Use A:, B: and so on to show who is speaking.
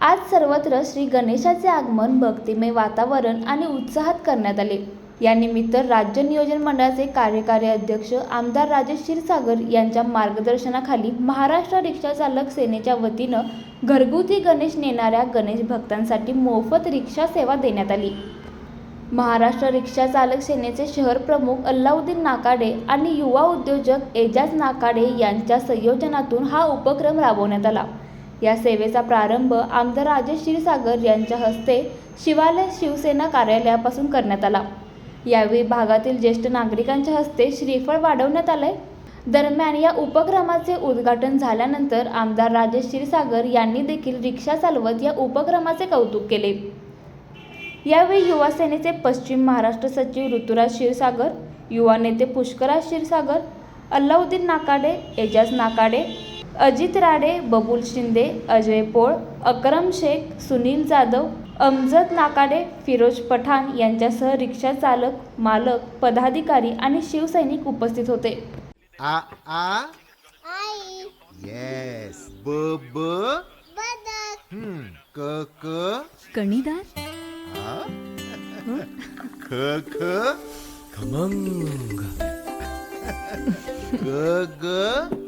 A: आज सर्वत्र श्री गणेशाचे आगमन भक्तिमय वातावरण आणि उत्साहात करण्यात आले. यानिमित्त राज्य नियोजन मंडळाचे कार्यकारी अध्यक्ष आमदार राजेश क्षीरसागर यांच्या मार्गदर्शनाखाली महाराष्ट्र रिक्षा चालक सेनेच्या वतीनं घरगुती गणेश नेणाऱ्या गणेश भक्तांसाठी मोफत रिक्षा सेवा देण्यात आली. महाराष्ट्र रिक्षा चालक सेनेचे शहर प्रमुख अल्लाउद्दीन नाकाडे आणि युवा उद्योजक एजाज नाकाडे यांच्या संयोजनातून हा उपक्रम राबवण्यात आला. या सेवेचा प्रारंभ आमदार राजेश क्षीरसागर यांच्या हस्ते शिवालय शिवसेना कार्यालयापासून करण्यात आला. यावेळी भागातील ज्येष्ठ नागरिकांच्या हस्ते श्रीफळ वाढवण्यात आले दरम्यान या उपक्रमाचे उद्घाटन झाल्यानंतर आमदार राजेश क्षीरसागर यांनी देखील रिक्षा चालवत या उपक्रमाचे कौतुक केले. यावेळी युवा सेनेचे पश्चिम महाराष्ट्र सचिव ऋतुराज क्षीरसागर युवा नेते पुष्कराज क्षीरसागर अल्लाउद्दीन नाकाडे एजाज नाकाडे अजित राडे बबुल शिंदे अजय पोळ अकरम शेख सुनील जाधव अमजद नाकाडे फिरोज पठाण यांच्यासह रिक्षा चालक मालक पदाधिकारी आणि शिवसैनिक उपस्थित होते.
B: आ आ?
C: आई.
B: येस ब ब?
C: बदक.
B: हम्म. क क?
D: कणीदार?
B: आ? ख ख?
E: खमंग.
B: ग ग?